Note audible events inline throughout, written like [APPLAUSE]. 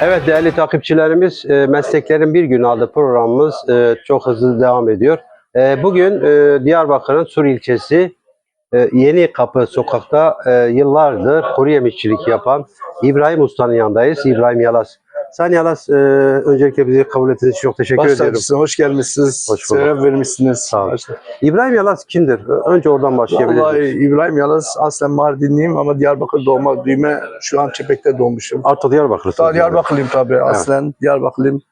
Evet değerli takipçilerimiz, e, Mesleklerin Bir Günü adlı programımız e, çok hızlı devam ediyor. E, Bugün Diyarbakır'ın Sur ilçesi Yeni Kapı sokakta yıllardır kuru yemişçilik yapan İbrahim Usta'nın yanındayız. İbrahim Yalas. Sen Yalas, e, öncelikle bizi kabul ettiğiniz için çok teşekkür ediyorum. tacısın, hoş gelmişsiniz. Hoş bulduk. Şeref vermişsiniz. Sağ olun. İbrahim Yalas kimdir? Önce oradan başlayabiliriz. Vallahi İbrahim Yalaz aslen Mardinliyim ama Diyarbakır doğma büyüme şu an Çepek'te doğmuşum. Artı Diyarbakırlısınız. Daha Diyarbakırlıyım tabii aslen Diyarbakırlıyım.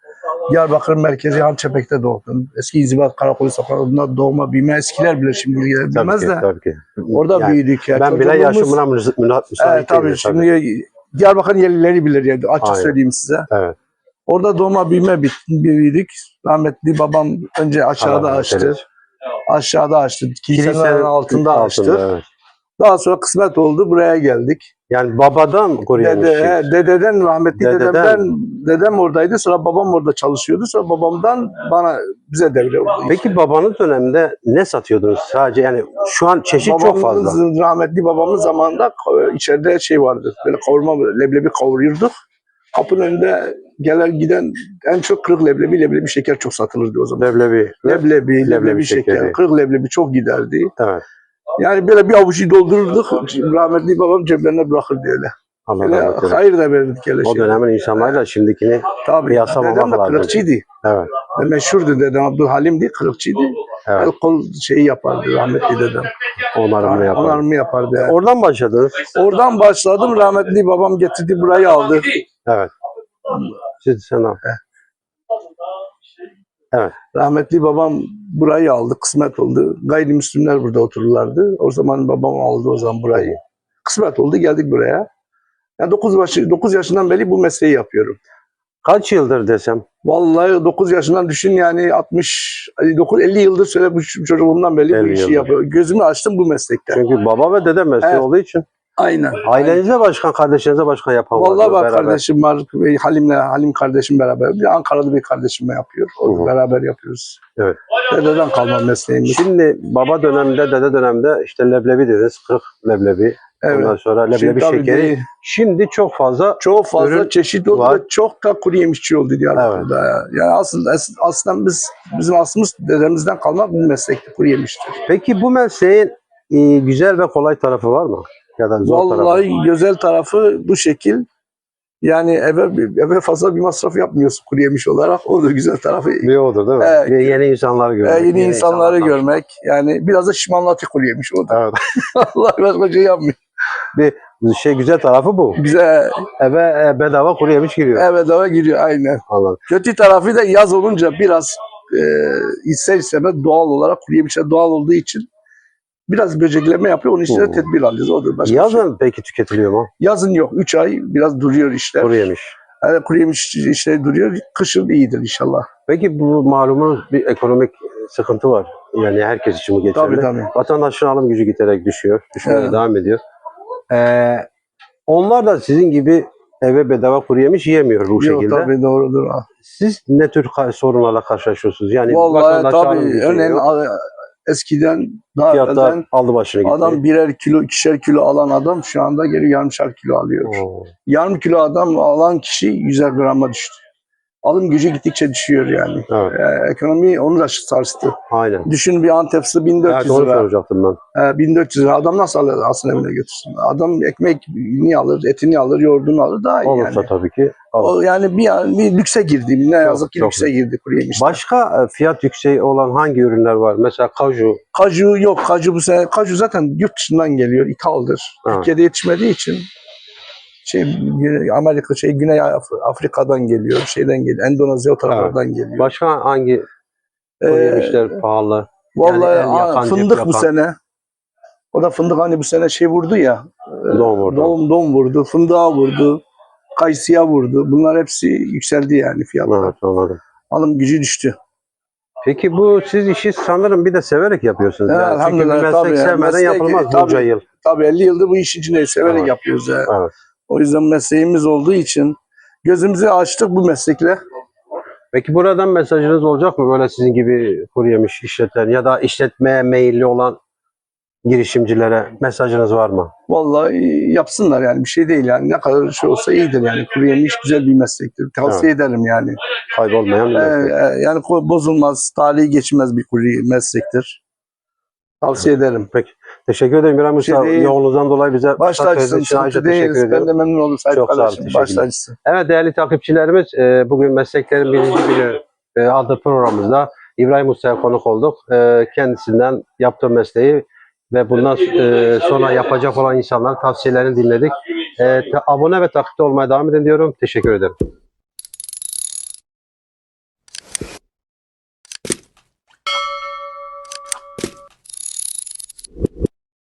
Diyarbakır merkezi Hançepek'te doğdum. Eski İnzibat Karakolu Sokağı'nda doğma büyüme eskiler bile şimdi Tabii bilmez de. tabii ki. Orada Yani büyüdük. Ya. Ben bile yaşımına müsait Evet tabii şimdi Diyarbakır'ın yerlileri bilir yani açık Aynen. söyleyeyim size. Evet. Orada doğma büyüme büyüdük. Rahmetli babam önce aşağıda rahmet açtı. Aşağıda açtı. Kilisenin altında açtı. evet. Daha sonra kısmet oldu buraya geldik. Yani babadan kuru Dede, yemişçilik. he, dededen rahmetli Dededen. dedemden dedem oradaydı. Sonra babam orada çalışıyordu. Sonra babamdan bana bize devre. Peki babanız döneminde ne satıyordunuz? Sadece yani şu an çeşit çok fazla. Babamın, rahmetli babamın zamanında e, içeride şey vardı. Böyle kavurma leblebi kavuruyorduk. Kapının önünde gelen giden en çok kırık leblebi, leblebi şeker çok satılırdı o zaman. Leblebi. Leblebi, leblebi, Leblebi şeker, şekeri. kırık leblebi çok giderdi. Evet. Yani böyle bir avucu doldururduk. Rahmetli babam ceplerine bırakırdı öyle. Allah Öyle rahmet eylesin. hayır da verirdik öyle O şey. dönemin insanlarıyla şimdikini Tabii. Dedem de lazım. kırıkçıydı. evet. Ve Meşhurdu dedem Abdülhalim'di, kırıkçıydı. Evet. El kol şeyi yapardı rahmetli dedem. Onarımını yapalım. Onarımı yapardı. yani. Oradan başladınız. Oradan başladım. Rahmetli babam getirdi burayı aldı. Evet. Siz sen al. Rahmetli babam burayı aldı. Kısmet oldu. Gayrimüslimler burada otururlardı. O zaman babam aldı o zaman burayı. Kısmet oldu geldik buraya. Yani 9, başı, 9 yaşından beri bu mesleği yapıyorum. Kaç yıldır desem? Vallahi 9 yaşından düşün yani 60, 9, 50 yıldır söyle bu çocukluğumdan beri bu 50 işi yıldır. yapıyorum. Gözümü açtım bu meslekte. Çünkü baba ve dede mesleği Evet. olduğu için. Aynen. Ailenize başkan, kardeşinize başkan yapan var. Vallahi bak Beraber. kardeşim var. Halim'le Halim kardeşim beraber. Bir Ankara'da bir kardeşimle yapıyor. O Hı hı. beraber yapıyoruz. Evet. Dededen kalma mesleğimiz. Şimdi baba döneminde, dede döneminde işte leblebi dediniz. Kırık leblebi. Ondan Evet. sonra leblebi Şimdi şekeri. değil. Şimdi çok fazla Çok fazla ürün çeşit oldu var. çok da kuru yemişçi oldu Diyarbakır'da. ya. Yani aslında as- aslında biz bizim aslımız dedemizden kalma bir meslekti kuru yemiştir. Peki bu mesleğin e, güzel ve kolay tarafı var mı? Ya da zor tarafı? Vallahi güzel tarafı bu şekil. Yani eve eve fazla bir masraf yapmıyorsun kuru yemiş olarak. O da güzel tarafı. Bir odur değil mi? Evet. Bir yeni insanları görmek. yeni, insanları insanlardan- görmek. Yani biraz da şişmanlatı kuru yemiş o da. Evet. [LAUGHS] Allah başka şey yapmıyor. Şey güzel tarafı bu. Bize Eve e, bedava kuru yemiş giriyor. eve dava giriyor aynen. Anladım. Kötü tarafı da yaz olunca biraz e, ister istemez doğal olarak kuru yemişler doğal olduğu için biraz böcekleme yapıyor. Onun için de Hmm. tedbir alıyoruz. Odur başka şey. Yazın peki tüketiliyor mu? Yazın yok. 3 ay biraz duruyor işler. Kuru yemiş. Yani kuru yemiş işleri duruyor. Kışın iyidir inşallah. Peki bu malumunuz bir ekonomik sıkıntı var. Yani herkes için bu geçerli. Tabii tabii. Vatandaşın alım gücü giderek düşüyor. Düşmeye Evet. devam ediyor. Ee, onlar da sizin gibi eve bedava kuru yemiş yiyemiyor bu Yok şekilde. tabii doğrudur. Siz ne tür sorunlarla karşılaşıyorsunuz? Yani Vallahi tabii örneğin eskiden daha Fiyatlar aldı başını gitti. adam birer kilo, ikişer kilo alan adam şu anda geliyor yarımşar kilo alıyor. Oo. Yarım kilo adam alan kişi 100'er grama düştü. Alım gücü gittikçe düşüyor yani. Evet, Ee, ekonomi onu da sarstı. aynen. Düşün bir Antep fıstığı Evet, 1400 onu lira. soracaktım ben. Ee, 1400 lira. Adam nasıl alır alsın evine götürsün? Adam ekmek ni alır, etini alır, yoğurdunu alır daha iyi Olursa yani. tabii ki. alır. O yani bir, bir lükse girdi. Ne yazık ki çok lükse girdi kuru yemişler. Başka e, fiyat yükseği olan hangi ürünler var? Mesela kaju. Kaju yok. Kaju bu sene. Kaju zaten yurt dışından geliyor. ithaldır. Ha. Türkiye'de yetişmediği için şey Amerika şey Güney Af- Afrika'dan geliyor. Şeyden geliyor. Endonezya o taraflardan geliyor. Başka hangi Ee, yemişler pahalı? Vallahi Yani cep fındık bu sene. O da fındık hani bu sene şey vurdu ya. e, Doğum vurdu. Doğum, doğum vurdu. Fındığa vurdu. Kayısıya vurdu. Bunlar hepsi yükseldi yani fiyatlar. Evet, anladım. Alım gücü düştü. Peki bu siz işi sanırım bir de severek yapıyorsunuz. Evet, yani. Çünkü meslek tabii ya. sevmeden Meslek- yapılmaz tabii. bunca yıl. Tabii 50 yıldır bu işin içindeyiz. Severek Evet. yapıyoruz. ya. Evet. O yüzden mesleğimiz olduğu için gözümüzü açtık bu meslekle. Peki buradan mesajınız olacak mı böyle sizin gibi kuru yemiş işleten ya da işletmeye meyilli olan girişimcilere mesajınız var mı? Vallahi yapsınlar yani bir şey değil yani ne kadar şey olsa iyidir yani. Kuru yemiş güzel bir meslektir. Tavsiye ederim yani. Kaybolmayan bir Ee, meslek. e, yani bozulmaz, tarihi geçmez bir kuru meslektir. Tavsiye ederim. Teşekkür ederim İbrahim şey Usta. değil. Yoğunluğunuzdan dolayı bize Baş tacısın, için ayrıca teşekkür değiliz. Ben ediyorum. de memnun oldum Sahip Çok sağ olun. Baş tacısın. Evet değerli takipçilerimiz e, bugün Mesleklerin Birinci Günü e, adlı programımızda İbrahim Usta'ya konuk olduk. E, kendisinden yaptığı mesleği ve bundan sonra yapacak olan insanların tavsiyelerini dinledik. Abone ve takipte olmaya devam edin diyorum. Teşekkür ederim.